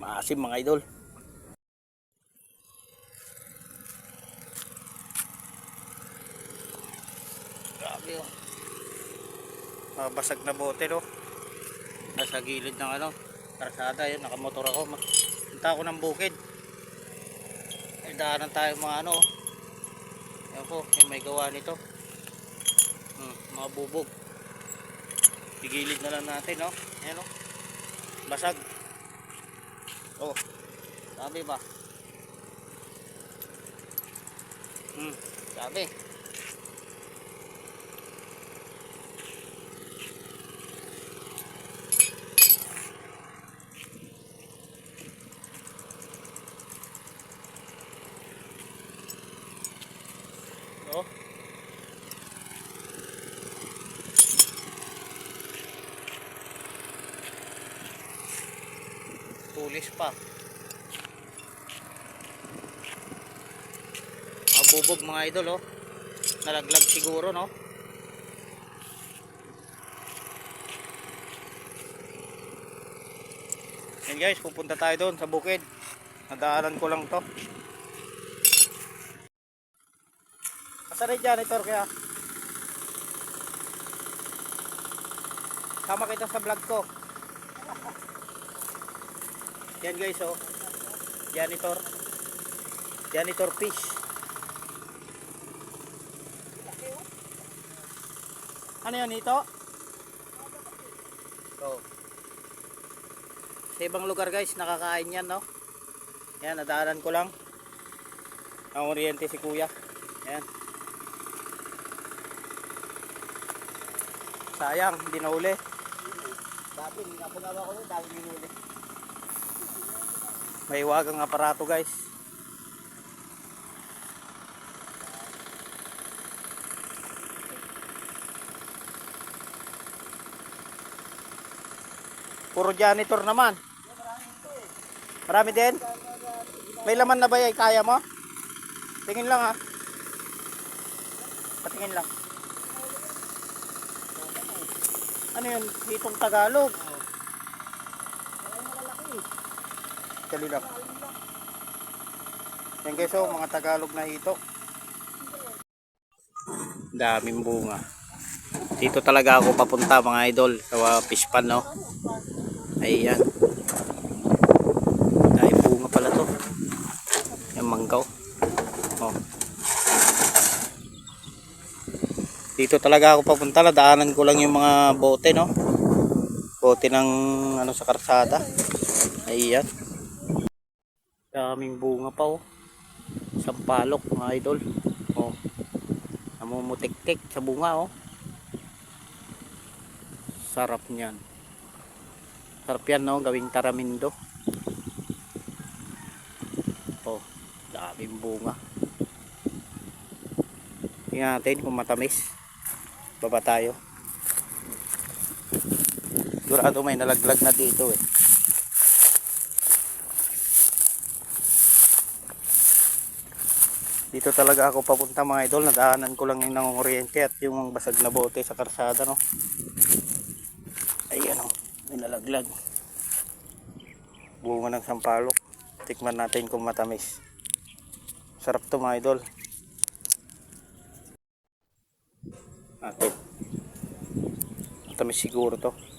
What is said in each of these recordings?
Maasim mga idol. Grabe oh. Mga basag na bote no. Nasa gilid ng ano, karsada yun, nakamotor ako. Punta ako ng bukid. Ay daanan tayo mga ano. oh. Yan po, yung may gawa nito. Hmm, mga bubog. Pigilid na lang natin, no? Ayan, no? Basag. Oh. Sabi ba? Hmm, sabi. Oh. Pulis pa. Mabubog mga idol oh. Nalaglag siguro no. Yan guys, pupunta tayo doon sa bukid. Nadaanan ko lang to. Asan yung janitor kaya? Sama kita sa vlog ko. Yan guys oh. Janitor. Janitor fish. Ano yan ito? Oh. Sa ibang lugar guys, nakakain yan no. Yan, nadaanan ko lang. Ang oriente si kuya. Yan. Sayang, hindi na uli. Dati, napagawa ko nun, dahil minuli. May wagang aparato guys. Puro janitor naman. Marami din? May laman na ba yan? Kaya mo? Tingin lang ha. Patingin lang. Ano yun? Hitong Tagalog. Dali lang. Yan guys oh, mga Tagalog na hito. Daming bunga. Dito talaga ako papunta mga idol sa fish pan no. Ayan. Dahil bunga pala to. Yung manggaw. Oh. Dito talaga ako papunta. Daanan ko lang yung mga bote no. Bote ng ano sa karsada. Ayan. Daming bunga pa oh. Sampalok mga idol. Oh. Namumutik-tik sa bunga oh. Sarap niyan. Sarap yan no, gawing taramindo. Oh, daming bunga. Tingnan natin kung matamis. Baba tayo. Sigurado may nalaglag na dito eh. Dito talaga ako papunta mga idol. Nadaanan ko lang yung nangunguriente at yung basag na bote sa karsada no. Ayan o, may. Bunga ng sampalok. Tikman natin kung matamis. Sarap to mga idol. Atin. Matamis siguro to.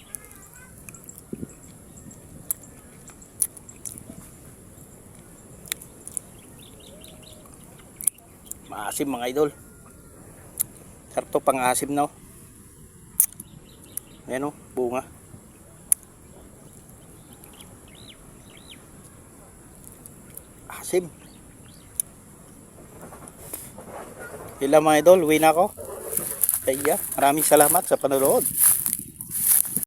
Maasim mga idol. Sarap to pang asim no. Ayan o, bunga. Asim. Ilang mga idol, uwi na ako. Kaya, maraming salamat sa panonood.